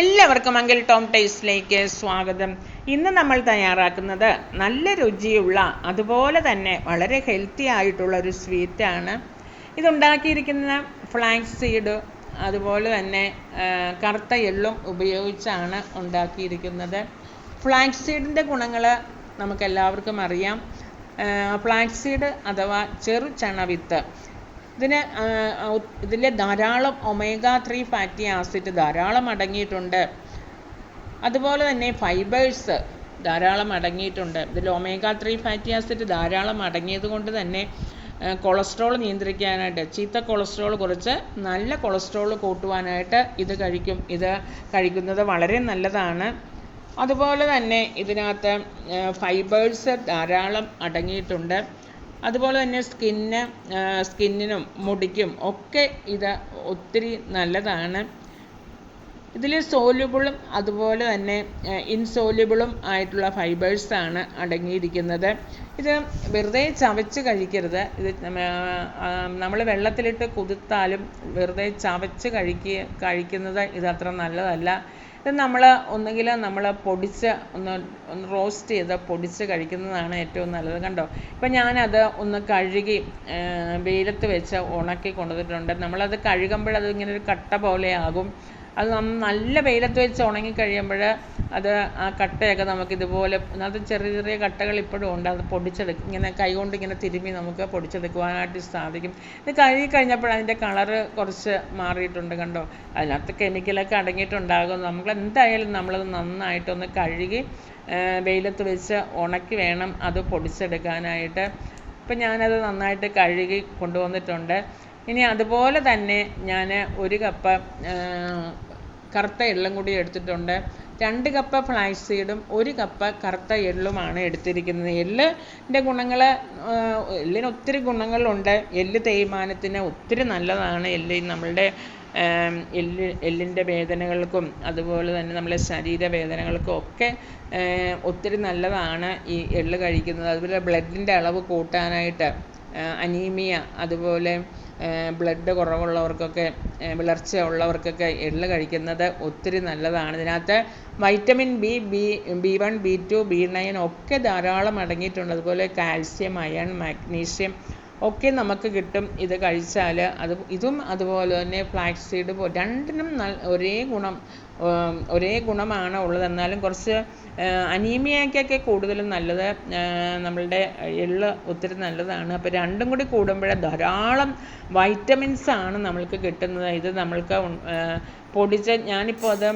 എല്ലാവർക്കും uncle Tom ടേസ്റ്റിലേക്ക് സ്വാഗതം. ഇന്ന് നമ്മൾ തയ്യാറാക്കുന്നത് നല്ല രുചിയുള്ള അതുപോലെ തന്നെ വളരെ ഹെൽത്തി ആയിട്ടുള്ള ഒരു സ്വീറ്റാണ് ഇതുണ്ടാക്കിയിരിക്കുന്ന ഫ്ലാക്സ് സീഡ് അതുപോലെ തന്നെ കറുത്ത എള്ളും ഉപയോഗിച്ചാണ് ഉണ്ടാക്കിയിരിക്കുന്നത്. ഫ്ലാക്സ് സീഡിന്റെ ഗുണങ്ങൾ നമുക്കെല്ലാവർക്കും അറിയാം. ഫ്ലാക്സ് സീഡ് അഥവാ ചെറു ചണവിത്ത് ഇതിന് ഇതിൽ ധാരാളം ഒമേഗ ത്രീ ഫാറ്റി ആസിഡ് ധാരാളം അടങ്ങിയിട്ടുണ്ട്. അതുപോലെ തന്നെ ഫൈബേഴ്സ് ധാരാളം അടങ്ങിയിട്ടുണ്ട്. ഇതിൽ ഒമേഗ ത്രീ ഫാറ്റി ആസിഡ് ധാരാളം അടങ്ങിയത് കൊണ്ട് തന്നെ കൊളസ്ട്രോൾ നിയന്ത്രിക്കാനായിട്ട് ചീത്ത കൊളസ്ട്രോൾ കുറച്ച് നല്ല കൊളസ്ട്രോൾ കൂട്ടുവാനായിട്ട് ഇത് കഴിക്കും. ഇത് കഴിക്കുന്നത് വളരെ നല്ലതാണ്. അതുപോലെ തന്നെ ഇതിനകത്ത് ഫൈബേഴ്സ് ധാരാളം അടങ്ങിയിട്ടുണ്ട്. അതുപോലെ തന്നെ സ്കിന്ന് സ്കിന്നിനും മുടിക്കും ഒക്കെ ഇത് ഒത്തിരി നല്ലതാണ്. ഇതിൽ സോല്യുബിളും അതുപോലെ തന്നെ ഇൻസോല്യുബിളും ആയിട്ടുള്ള ഫൈബേഴ്സാണ് അടങ്ങിയിരിക്കുന്നത്. ഇത് വെറുതെ ചവച്ച് കഴിക്കരുത്. ഇത് നമ്മൾ വെള്ളത്തിലിട്ട് കുതിർത്താലും വെറുതെ ചവച്ച് കഴിക്കുക കഴിക്കുന്നത് ഇത് അത്ര നല്ലതല്ല. ഇത് നമ്മൾ ഒന്നുകിൽ നമ്മൾ പൊടിച്ച് ഒന്ന് ഒന്ന് റോസ്റ്റ് ചെയ്ത് പൊടിച്ച് കഴിക്കുന്നതാണ് ഏറ്റവും നല്ലത്. കണ്ടോ? ഇപ്പം ഞാനത് ഒന്ന് കഴുകി വെയിലത്ത് വെച്ച് ഉണക്കി കൊണ്ടുവന്നിട്ടുണ്ട്. നമ്മളത് കഴുകുമ്പോഴത് ഇങ്ങനെ ഒരു കട്ട പോലെയാകും അത് നല്ല വെയിലത്ത് വെച്ച് ഉണങ്ങി കഴിയുമ്പോൾ അത് ആ കട്ടയൊക്കെ നമുക്ക് ഇതുപോലെ അത് ചെറിയ ചെറിയ കട്ടകൾ ഇപ്പോഴും ഉണ്ട്. അത് പൊടിച്ചെടുക്കും ഇങ്ങനെ കൈകൊണ്ട് ഇങ്ങനെ തിരുമ്മി നമുക്ക് പൊടിച്ചെടുക്കുവാനായിട്ട് സാധിക്കും. ഇത് കഴുകി കഴിഞ്ഞപ്പോൾ അതിന്റെ കളറ് കുറച്ച് മാറിയിട്ടുണ്ട് കണ്ടോ? അതിനകത്ത് കെമിക്കലൊക്കെ അടങ്ങിയിട്ടുണ്ടാകും. നമ്മൾ എന്തായാലും നമ്മളത് നന്നായിട്ടൊന്ന് കഴുകി വെയിലത്ത് വെച്ച് ഉണക്കി വേണം അത് പൊടിച്ചെടുക്കാനായിട്ട്. ഇപ്പം ഞാനത് നന്നായിട്ട് കഴുകി കൊണ്ടുവന്നിട്ടുണ്ട്. ഇനി അതുപോലെ തന്നെ ഞാൻ ഒരു കപ്പ് കറുത്ത എള്ളും കൂടി എടുത്തിട്ടുണ്ട്. രണ്ട് കപ്പ് ഫ്ലാക്സ് സീഡും ഒരു കപ്പ് കറുത്ത എള്ളുമാണ് എടുത്തിരിക്കുന്നത്. എള്ളിന്റെ ഗുണങ്ങൾ എള്ളിന് ഒത്തിരി ഗുണങ്ങളുണ്ട്. എല്ല് തേയ്മാനത്തിന് ഒത്തിരി നല്ലതാണ്. എല്ല് നമ്മളുടെ എല്ല് എല്ലിന്റെ വേദനകൾക്കും അതുപോലെ തന്നെ നമ്മളെ ശരീരവേദനകൾക്കും ഒക്കെ ഒത്തിരി നല്ലതാണ് ഈ എള്ള് കഴിക്കുന്നത്. അതുപോലെ ബ്ലഡിന്റെ അളവ് കൂട്ടാനായിട്ട് അനീമിയ അതുപോലെ ബ്ലഡ് കുറവുള്ളവർക്കൊക്കെ വിളർച്ച ഉള്ളവർക്കൊക്കെ എള്ള് കഴിക്കുന്നത് ഒത്തിരി നല്ലതാണ്. ഇതിനകത്ത് vitamin B B B one B two B nine ഒക്കെ ധാരാളം അടങ്ങിയിട്ടുണ്ട്. അതുപോലെ കാൽസ്യം അയൺ മാഗ്നീഷ്യം ഒക്കെ നമുക്ക് കിട്ടും ഇത് കഴിച്ചാൽ അത് ഇതും അതുപോലെ തന്നെ ഫ്ലാക്സ് സീഡ് രണ്ടിനും ഒരേ ഗുണം ഒരേ ഗുണമാണ് ഉള്ളത്. എന്നാലും കുറച്ച് അനീമിയയ്ക്കൊക്കെ കൂടുതലും നല്ലത് നമ്മളുടെ എള്ള് ഒത്തിരി നല്ലതാണ്. അപ്പോൾ രണ്ടും കൂടി കൂടുമ്പോഴേ ധാരാളം വൈറ്റമിൻസ് ആണ് നമ്മൾക്ക് കിട്ടുന്നത്. ഇത് നമ്മൾക്ക് പൊടിച്ച് ഞാനിപ്പോൾ അത്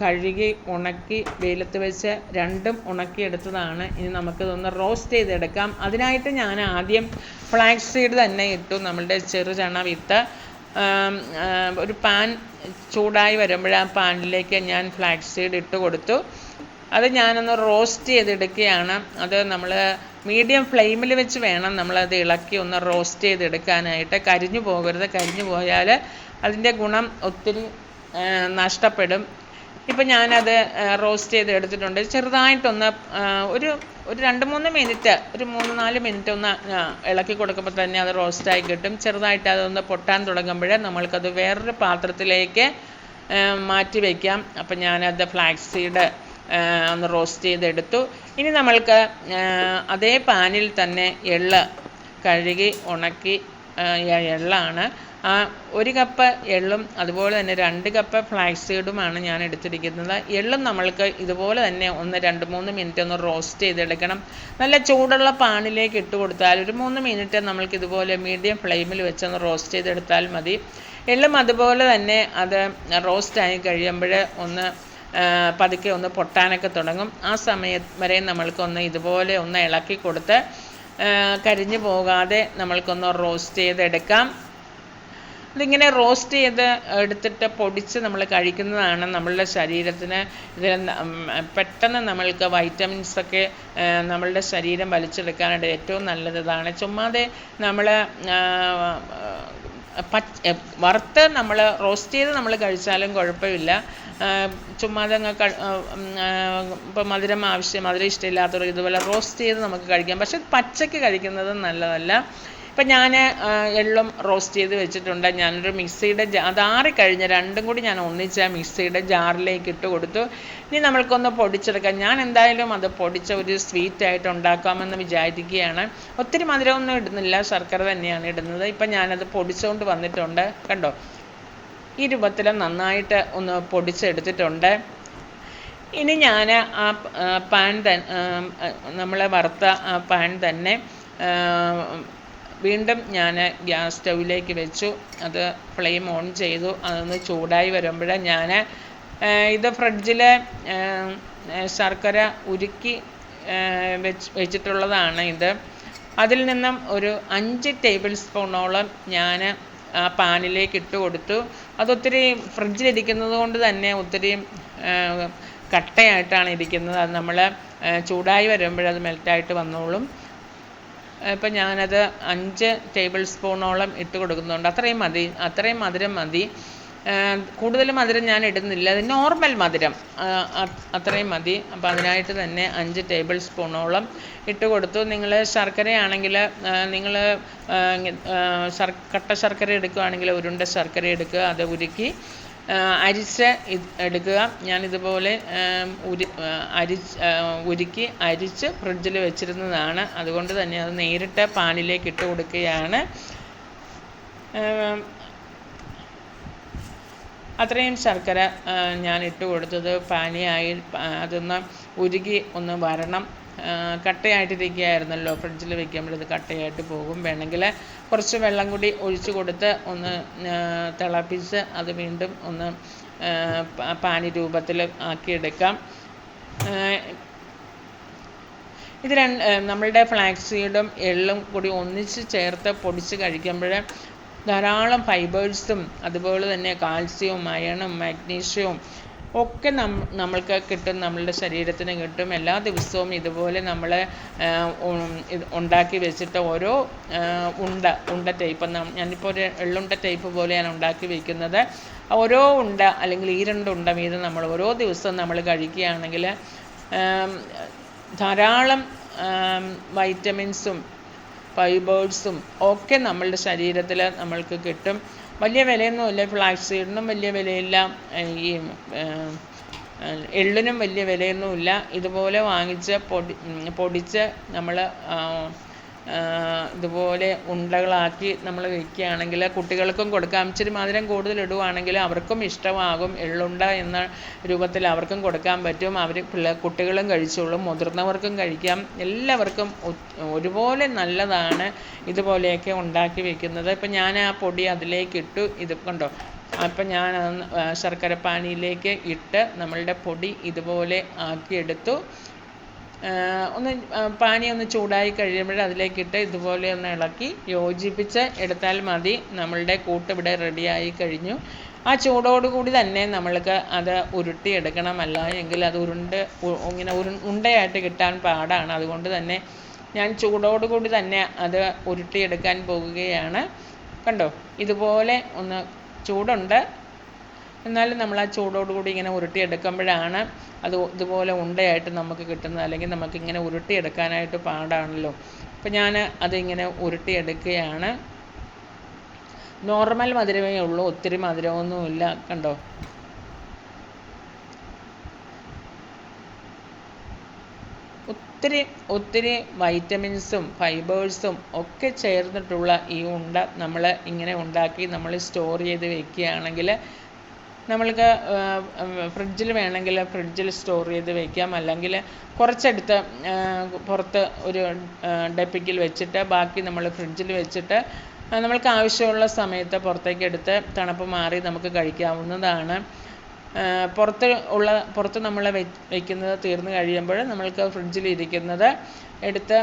കഴുകി ഉണക്കി വെയിലത്ത് വെച്ച് രണ്ടും ഉണക്കിയെടുത്തതാണ്. ഇനി നമുക്കിതൊന്ന് റോസ്റ്റ് ചെയ്തെടുക്കാം. അതിനായിട്ട് ഞാൻ ആദ്യം ഫ്ലാക്സ് സീഡ് തന്നെ ഇട്ടു. നമ്മളുടെ ചെറുചണ വിത്ത്. ഒരു പാൻ ചൂടായി വരുമ്പോൾ ആ പാനിലേക്ക് ഞാൻ ഫ്ലാക്സ് സീഡ് ഇട്ട് കൊടുത്തു. അത് ഞാനൊന്ന് റോസ്റ്റ് ചെയ്തെടുക്കുകയാണ്. അത് നമ്മൾ മീഡിയം ഫ്ലെയിമിൽ വെച്ച് വേണം നമ്മളത് ഇളക്കി ഒന്ന് റോസ്റ്റ് ചെയ്തെടുക്കാനായിട്ട്. കരിഞ്ഞു പോകരുത്. കരിഞ്ഞു പോയാൽ അതിന്റെ ഗുണം ഒത്തിരി നഷ്ടപ്പെടും. ഇപ്പം ഞാനത് റോസ്റ്റ് ചെയ്ത് എടുത്തിട്ടുണ്ട്. ചെറുതായിട്ടൊന്ന് ഒരു ഒരു രണ്ട് മൂന്ന് മിനിറ്റ് ഒരു മൂന്ന് നാല് മിനിറ്റ് ഒന്ന് ഇളക്കി കൊടുക്കുമ്പോൾ തന്നെ അത് റോസ്റ്റായി കിട്ടും. ചെറുതായിട്ട് അതൊന്ന് പൊട്ടാൻ തുടങ്ങുമ്പോൾ നമ്മൾക്കത് വേറൊരു പാത്രത്തിലേക്ക് മാറ്റി വയ്ക്കാം അപ്പം ഞാനത് ഫ്ലാക്സ് സീഡ് ഒന്ന് റോസ്റ്റ് ചെയ്തെടുത്തു. ഇനി നമ്മൾക്ക് അതേ പാനിൽ തന്നെ എള്ള് കഴുകി ഉണക്കി എള്ളാണ്. ആ ഒരു കപ്പ് എള്ളും അതുപോലെ തന്നെ രണ്ട് കപ്പ് ഫ്ലാക്സ് സീഡുമാണ് ഞാൻ എടുത്തിരിക്കുന്നത്. എള്ളും നമ്മൾക്ക് ഇതുപോലെ തന്നെ ഒന്ന് രണ്ട് മൂന്ന് മിനിറ്റ് ഒന്ന് റോസ്റ്റ് ചെയ്തെടുക്കണം. നല്ല ചൂടുള്ള പാനിലേക്ക് ഇട്ട് കൊടുത്താൽ ഒരു മൂന്ന് മിനിറ്റ് നമ്മൾക്ക് ഇതുപോലെ മീഡിയം ഫ്ലെയിമിൽ വെച്ചൊന്ന് റോസ്റ്റ് ചെയ്തെടുത്താൽ മതി. എള്ളും അതുപോലെ തന്നെ അത് റോസ്റ്റായി കഴിയുമ്പോൾ ഒന്ന് പതുക്കെ ഒന്ന് പൊട്ടാനൊക്കെ തുടങ്ങും. ആ സമയം വരെ നമ്മൾക്കൊന്ന് ഇതുപോലെ ഒന്ന് ഇളക്കി കൊടുത്ത് കരിഞ്ഞു പോകാതെ നമ്മൾക്കൊന്ന് റോസ്റ്റ് ചെയ്തെടുക്കാം. ഇതിങ്ങനെ റോസ്റ്റ് ചെയ്ത് എടുത്തിട്ട് പൊടിച്ച് നമ്മൾ കഴിക്കുന്നതാണ് നമ്മളുടെ ശരീരത്തിന്. ഇതിൽ പെട്ടെന്ന് നമ്മൾക്ക് വൈറ്റമിൻസ് ഒക്കെ നമ്മളുടെ ശരീരം വലിച്ചെടുക്കാനായിട്ട് ഏറ്റവും നല്ലത് ഇതാണ്. ചുമ്മാതെ നമ്മൾ പച്ച വറുത്ത് നമ്മൾ റോസ്റ്റ് ചെയ്ത് നമ്മൾ കഴിച്ചാലും കുഴപ്പമില്ല. ചുമ്മാതെ അങ്ങ് ക ഇപ്പം മധുരം ആവശ്യം മധുരം ഇഷ്ടമില്ലാത്തവർക്ക് ഇതുപോലെ റോസ്റ്റ് ചെയ്ത് നമുക്ക് കഴിക്കാം. പക്ഷെ പച്ചയ്ക്ക് കഴിക്കുന്നത് നല്ലതല്ല. ഇപ്പം ഞാൻ എള്ളും റോസ്റ്റ് ചെയ്ത് വെച്ചിട്ടുണ്ട്. ഞാനൊരു മിക്സിയുടെ ജാ അതാറി കഴിഞ്ഞ് രണ്ടും കൂടി ഞാൻ ഒന്നിച്ച് മിക്സിയുടെ ജാറിലേക്ക് ഇട്ട് കൊടുത്തു. ഇനി നമ്മൾക്കൊന്ന് പൊടിച്ചെടുക്കാം. ഞാൻ എന്തായാലും അത് പൊടിച്ച ഒരു സ്വീറ്റ് ആയിട്ട് ഉണ്ടാക്കാമെന്ന് വിചാരിക്കുകയാണ്. ഒത്തിരി മധുരമൊന്നും ഇടുന്നില്ല. ശർക്കര തന്നെയാണ് ഇടുന്നത്. ഇപ്പം ഞാനത് പൊടിച്ചുകൊണ്ട് വന്നിട്ടുണ്ട്. കണ്ടോ? ഈ രൂപത്തിൽ നന്നായിട്ട് ഒന്ന് പൊടിച്ചെടുത്തിട്ടുണ്ട്. ഇനി ഞാൻ ആ പാൻ തൻ നമ്മൾ വറുത്ത ആ പാൻ തന്നെ വീണ്ടും ഞാൻ ഗ്യാസ് സ്റ്റൗവിലേക്ക് വെച്ചു. അത് ഫ്ലെയിം ഓൺ ചെയ്തു. അതൊന്ന് ചൂടായി വരുമ്പോൾ ഞാൻ ഇത് ഫ്രിഡ്ജിൽ ശർക്കര ഉരുക്കി വെച്ച് വെച്ചിട്ടുള്ളതാണ് ഇത്. അതിൽ നിന്നും ഒരു അഞ്ച് ടേബിൾ സ്പൂണോളം ഞാൻ ആ പാനിലേക്ക് ഇട്ട് കൊടുത്തു. അതൊത്തിരി ഫ്രിഡ്ജിലിരിക്കുന്നത് കൊണ്ട് തന്നെ ഒത്തിരി കട്ടയായിട്ടാണ് ഇരിക്കുന്നത്. അത് നമ്മൾ ചൂടായി വരുമ്പോഴത് മെൽറ്റായിട്ട് വന്നോളും. ഇപ്പം ഞാനത് അഞ്ച് ടേബിൾ സ്പൂണോളം ഇട്ട് കൊടുക്കുന്നുണ്ട്. അത്രയും മതി. അത്രയും മധുരം മതി. കൂടുതൽ മധുരം ഞാൻ ഇടുന്നില്ല. അത് നോർമൽ മധുരം. അത്രയും മതി. അപ്പോൾ അതിനായിട്ട് തന്നെ അഞ്ച് ടേബിൾ സ്പൂണോളം ഇട്ട് കൊടുത്തു. നിങ്ങൾ ശർക്കരയാണെങ്കിൽ നിങ്ങൾ കട്ട ശർക്കര എടുക്കുകയാണെങ്കിൽ ഉരുണ്ട ശർക്കര എടുക്കുക. അത് ഉരുക്കി അരിച്ച് എടുക്കുക. ഞാനിതുപോലെ ഉരി ആ, ഉരുക്കി അരിച്ച് ഫ്രിഡ്ജിൽ വെച്ചിരുന്നതാണ്. അതുകൊണ്ട് തന്നെ അത് നേരിട്ട് പാനിലേക്ക് ഇട്ട് കൊടുക്കുകയാണ്. അത്രയും ശർക്കര ഞാൻ ഇട്ട് കൊടുത്തത് പാനിയായി അതൊന്ന് ഉരുകി ഒന്ന് വരണം. കട്ടയായിട്ടിരിക്കുകയായിരുന്നല്ലോ. ഫ്രിഡ്ജിൽ വെക്കുമ്പോൾ ഇത് കട്ടയായിട്ട് പോകും. വേണമെങ്കിൽ കുറച്ച് വെള്ളം കൂടി ഒഴിച്ച് കൊടുത്ത് ഒന്ന് തിളപ്പിച്ച് അത് വീണ്ടും ഒന്ന് പാനി രൂപത്തിൽ ആക്കിയെടുക്കാം. ഇത് രണ്ട് നമ്മളുടെ ഫ്ലാക്സ് സീഡും എള്ളും കൂടി ഒന്നിച്ച് ചേർത്ത് പൊടിച്ച് കഴിക്കുമ്പോൾ ധാരാളം ഫൈബേഴ്സും അതുപോലെ തന്നെ കാൽസ്യവും അയണും മാഗ്നീഷ്യവും ഒക്കെ നം നമ്മൾക്ക് കിട്ടും നമ്മളുടെ ശരീരത്തിന് കിട്ടും. എല്ലാ ദിവസവും ഇതുപോലെ നമ്മൾ ഉണ്ടാക്കി വെച്ചിട്ട് ഓരോ ഉണ്ട ഉണ്ട ടൈപ്പ് ഞാനിപ്പോൾ ഒരു എള്ളുണ്ട ടൈപ്പ് പോലെയാണ് ഉണ്ടാക്കി വെക്കുന്നത്. ഓരോ ഉണ്ട അല്ലെങ്കിൽ ഈ രണ്ട് ഉണ്ട വീതം നമ്മൾ ഓരോ ദിവസവും നമ്മൾ കഴിക്കുകയാണെങ്കിൽ ധാരാളം വൈറ്റമിൻസും ഫൈബേഴ്സും ഒക്കെ നമ്മളുടെ ശരീരത്തിൽ നമ്മൾക്ക് കിട്ടും. വലിയ വിലയൊന്നുമില്ല ഫ്ലാക്സ് സീഡിനും വലിയ വിലയില്ല ഈ എള്ളിനും വലിയ വിലയൊന്നുമില്ല. ഇതുപോലെ വാങ്ങിച്ച് പൊടി പൊടിച്ച് നമ്മൾ ഇതുപോലെ ഉണ്ടകളാക്കി നമ്മൾ വയ്ക്കുകയാണെങ്കിൽ കുട്ടികൾക്കും കൊടുക്കാം. ഇച്ചിരി മധുരം കൂടുതൽ ഇടുകയാണെങ്കിൽ അവർക്കും ഇഷ്ടമാകും. എള്ളുണ്ട എന്ന രൂപത്തിൽ അവർക്കും കൊടുക്കാൻ പറ്റും. അവർ കുട്ടികളും കഴിച്ചോളും. മുതിർന്നവർക്കും കഴിക്കാം. എല്ലാവർക്കും ഒരുപോലെ നല്ലതാണ് ഇതുപോലെയൊക്കെ ഉണ്ടാക്കി വെക്കുന്നത്. ഇപ്പം ഞാൻ ആ പൊടി അതിലേക്ക് ഇട്ടു. ഇത് കണ്ടോ? അപ്പം ഞാൻ ശർക്കര പാനിയിലേക്ക് ഇട്ട് നമ്മളുടെ പൊടി ഇതുപോലെ ആക്കിയെടുത്തു. ഒന്ന് പാനി ഒന്ന് ചൂടായി കഴിയുമ്പോൾ അതിലേക്കിട്ട് ഇതുപോലെ ഒന്ന് ഇളക്കി യോജിപ്പിച്ച് എടുത്താൽ മതി. നമ്മളുടെ കൂട്ട് ഇവിടെ റെഡിയായി കഴിഞ്ഞു. ആ ചൂടോടുകൂടി തന്നെ നമ്മൾക്ക് അത് ഉരുട്ടിയെടുക്കണം അല്ല എങ്കിൽ അത് ഉരുണ്ട് ഇങ്ങനെ ഉരു ഉണ്ടയായിട്ട് കിട്ടാൻ പാടാണ്. അതുകൊണ്ട് തന്നെ ഞാൻ ചൂടോടുകൂടി തന്നെ അത് ഉരുട്ടിയെടുക്കാൻ പോകുകയാണ് കണ്ടോ? ഇതുപോലെ ഒന്ന് ചൂടുണ്ട്. എന്നാലും നമ്മൾ ആ ചൂടോടുകൂടി ഇങ്ങനെ ഉരുട്ടിയെടുക്കുമ്പോഴാണ് അത് ഇതുപോലെ ഉണ്ടയായിട്ട് നമുക്ക് കിട്ടുന്നത്. അല്ലെങ്കിൽ നമുക്ക് ഇങ്ങനെ ഉരുട്ടിയെടുക്കാനായിട്ട് പാടാണല്ലോ. അപ്പം ഞാൻ അതിങ്ങനെ ഉരുട്ടിയെടുക്കുകയാണ്. നോർമൽ മധുരമേ ഉള്ളൂ. ഒത്തിരി മധുരമൊന്നുമില്ല. കണ്ടോ? ഒത്തിരി ഒത്തിരി വൈറ്റമിൻസും ഫൈബേഴ്സും ഒക്കെ ചേർന്നിട്ടുള്ള ഈ ഉണ്ട നമ്മൾ ഇങ്ങനെ ഉണ്ടാക്കി നമ്മൾ സ്റ്റോർ ചെയ്ത് വെക്കുകയാണെങ്കിൽ നമ്മൾക്ക് ഫ്രിഡ്ജിൽ വേണമെങ്കിൽ ഫ്രിഡ്ജിൽ സ്റ്റോർ ചെയ്ത് വെക്കാം. അല്ലെങ്കിൽ കുറച്ചെടുത്ത് പുറത്ത് ഒരു ഡപ്പിക്കിൽ വെച്ചിട്ട് ബാക്കി നമ്മൾ ഫ്രിഡ്ജിൽ വെച്ചിട്ട് നമ്മൾക്ക് ആവശ്യമുള്ള സമയത്ത് പുറത്തേക്ക് എടുത്ത് തണുപ്പ് മാറി നമുക്ക് കഴിക്കാവുന്നതാണ്. പുറത്ത് ഉള്ള പുറത്ത് നമ്മൾ വയ്ക്കുന്നത് തീർന്നു കഴിയുമ്പോൾ നമ്മൾക്ക് ഫ്രിഡ്ജിൽ ഇരിക്കുന്നത് എടുത്ത്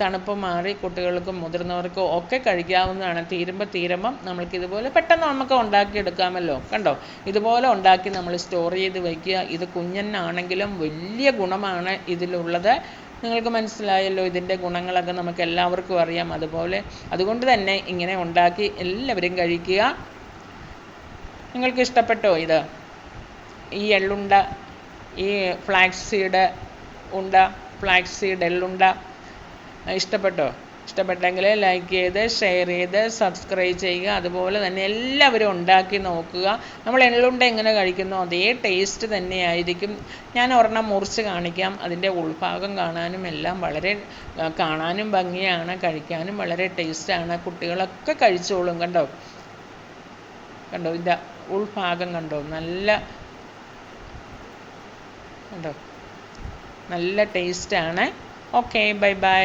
തണുപ്പ് മാറി കുട്ടികൾക്കും മുതിർന്നവർക്കും ഒക്കെ കഴിക്കാവുന്നതാണ്. തീരുമ്പോൾ തീരുമ്പം നമ്മൾക്ക് ഇതുപോലെ പെട്ടെന്ന് നമുക്ക് ഉണ്ടാക്കിയെടുക്കാമല്ലോ. കണ്ടോ? ഇതുപോലെ ഉണ്ടാക്കി നമ്മൾ സ്റ്റോർ ചെയ്ത് വയ്ക്കുക ഇത് കുഞ്ഞനാണെങ്കിലും വലിയ ഗുണമാണ് ഇതിലുള്ളത്. നിങ്ങൾക്ക് മനസ്സിലായല്ലോ ഇതിന്റെ ഗുണങ്ങളൊക്കെ നമുക്ക് എല്ലാവർക്കും അറിയാം. അതുപോലെ അതുകൊണ്ട് തന്നെ ഇങ്ങനെ ഉണ്ടാക്കി എല്ലാവരും കഴിക്കുക. നിങ്ങൾക്ക് ഇഷ്ടപ്പെട്ടോ ഇത്? ഈ എള്ളുണ്ട ഈ ഫ്ലാക്സ് സീഡ് ഉണ്ട ഫ്ലാക്സ് സീഡ് എള്ളുണ്ട. ഇഷ്ടപ്പെട്ടോ? ഇഷ്ടപ്പെട്ടെങ്കിൽ ലൈക്ക് ചെയ്ത് ഷെയർ ചെയ്ത് സബ്സ്ക്രൈബ് ചെയ്യുക. അതുപോലെ തന്നെ എല്ലാവരും ഉണ്ടാക്കി നോക്കുക. നമ്മൾ എള്ളുണ്ട എങ്ങനെ കഴിക്കുന്നു അതേ ടേസ്റ്റ് തന്നെയായിരിക്കും. ഞാൻ ഒരെണ്ണം മുറിച്ച് കാണിക്കാം. അതിന്റെ ഉൾഭാഗം കാണാനും എല്ലാം വളരെ കാണാനും ഭംഗിയാണ്. കഴിക്കാനും വളരെ ടേസ്റ്റാണ് കുട്ടികളൊക്കെ കഴിച്ചോളും കണ്ടോ? കണ്ടോ? ഇതാ ഉൾഭാഗം കണ്ടോ? നല്ല കണ്ടോ? നല്ല ടേസ്റ്റാണ് ഓക്കെ ബൈ ബൈ